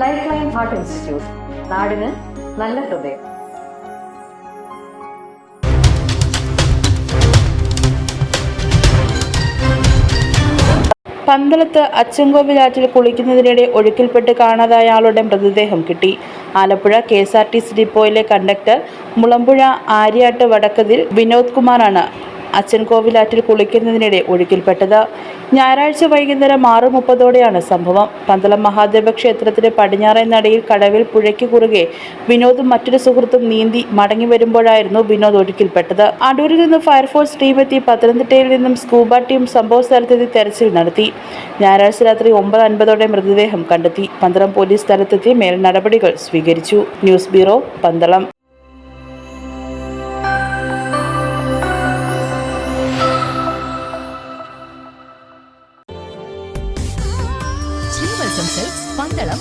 Life line heart institute നാടിന് നല്ല ഹൃദയം. പന്തളത്ത് അച്ചൻകോവിലാറ്റിൽ കുളിക്കുന്നതിനിടെ ഒഴുക്കിൽപ്പെട്ട് കാണാതായ ആളുടെ മൃതദേഹം കിട്ടി. Alappuzha K S R T C ഡിപ്പോയിലെ conductor Mulampuzha Aryad Vadakkathil Vinod കുമാറാണ് അച്ചൻകോവിലാറ്റിൽ കുളിക്കുന്നതിനിടെ ഒഴുക്കിൽപ്പെട്ടത്. ഞായറാഴ്ച വൈകുന്നേരം ആറ് മുപ്പതോടെയാണ് സംഭവം. പന്തളം മഹാദേവ ക്ഷേത്രത്തിലെ പടിഞ്ഞാറേ നടയിൽ കടവിൽ പുഴയ്ക്ക് കുറുകെ വിനോദും മറ്റൊരു സുഹൃത്തും നീന്തി മടങ്ങി വരുമ്പോഴായിരുന്നു വിനോദ് ഒഴുക്കിൽപ്പെട്ടത്. അടൂരിൽ നിന്ന് ഫയർഫോഴ്സ് ടീം എത്തി പത്തനംതിട്ടയിൽ നിന്നും സ്കൂബ ടീം സംഭവ സ്ഥലത്തെത്തി തെരച്ചിൽ നടത്തി. ഞായറാഴ്ച രാത്രി ഒമ്പത് അൻപതോടെ മൃതദേഹം കണ്ടെത്തി. പന്തളം പോലീസ് സ്ഥലത്തെത്തി മേൽ നടപടികൾ സ്വീകരിച്ചു. News bureau Pandalam. ആശംസകൾ പന്തളം